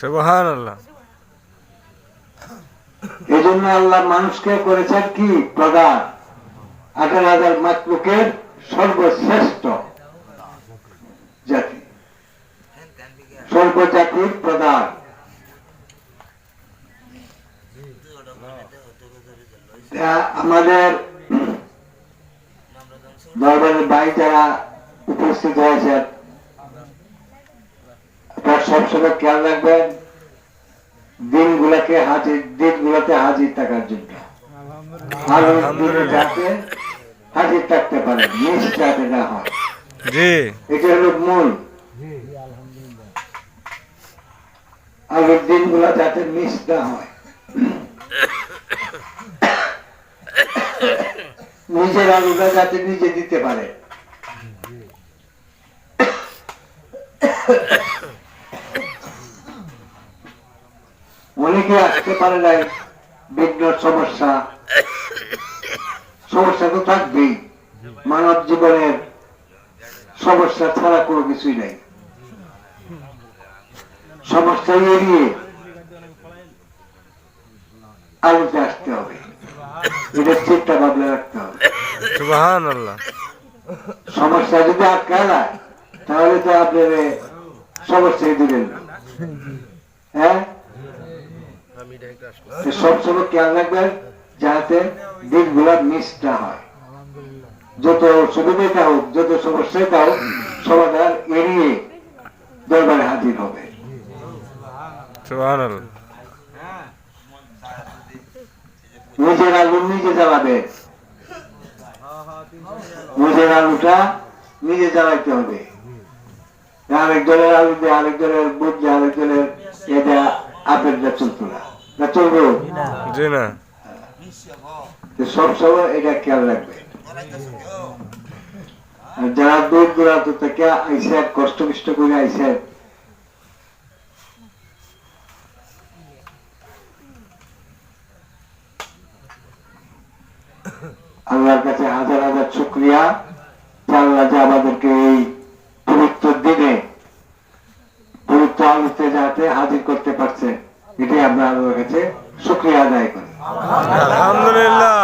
সুবহান আল্লাহ এই জন্য আল্লাহ মানুষকে করেছেন কি? প্রধান আঠারো হাজার মাতলুকের সর্বশ্রেষ্ঠ জাতি। সর্বজাতির প্রধান। আমাদের দরবারের ভাই যারা উপস্থিত হয়েছেন সবসময় খেয়াল রাখবেন দিনগুলোকে হাজির দিনগুলোতে হাজির থাকার জন্য। হাজির থাকতে পারে মিস যাতে না হয় এটা হলো মূল। আগের দিনগুলো যাতে মিস না হয়। নিজের আলুটা যাতে নিজে দিতে পারে। অনেকে আসতে পারে নাই। বিঘ্ন সমস্যা। সমস্যা তো থাকবেই। মানব জীবনের সমস্যা ছাড়া কোনো কিছুই নাই। সমস্যা এড়িয়ে আলোতে আসতে হবে। এটা চিন্তা ভাবনা রাখতে হবে। সমস্যা যদি আটকায় না তাহলে তো আপনার সমস্যায় দিবেন না। হ্যাঁ? তো সবসময় খেয়াল রাখবেন যাতে মিস না হয়। যত সুবিধাটা হোক যত সমস্যাটা হোক সমাধান এড়িয়ে দরবারে হাজির হবে। নিজের আলু নিজে জ্বালাবে। নিজের আলুটা নিজে জ্বালাইতে হবে। আরেক দলের আলু দিয়ে আরেক দলের বুট দিয়ে আরেক দলের এটা আপেলটা চলতো না না চলবো। জি না। তো সবসময় এটা খেয়াল রাখবে। যারা দূর দূরান্ত থেকে আইসে কষ্ট কষ্ট করে আইসে আল্লাহর কাছে হাজার হাজার শুক্রিয়া। আল্লাহ যে আমাদেরকে এই পবিত্র দিনে পবিত্র আলোতে যাতে হাজির করতে পারছে। এটাই আমরা আল্লাহর কাছে শুক্রিয়া আদায় করি। আলহামদুলিল্লাহ।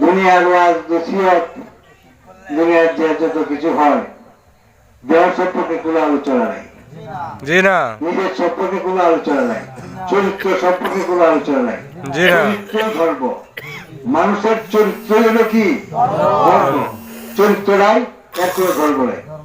দুনিয়ার ওয়াজ নসিহত দুনিয়ার যে যত কিছু হয় দেহ সম্পর্কে কোনো আলোচনা নাই। জি না। নিজের সম্পর্কে কোনো আলোচনা নাই। চরিত্র সম্পর্কে কোনো আলোচনা নাই। না। চরিত্র ধর্ম। মানুষের চরিত্র হলো কি? ধর্ম। চরিত্র নাই এক ধর্ম নাই।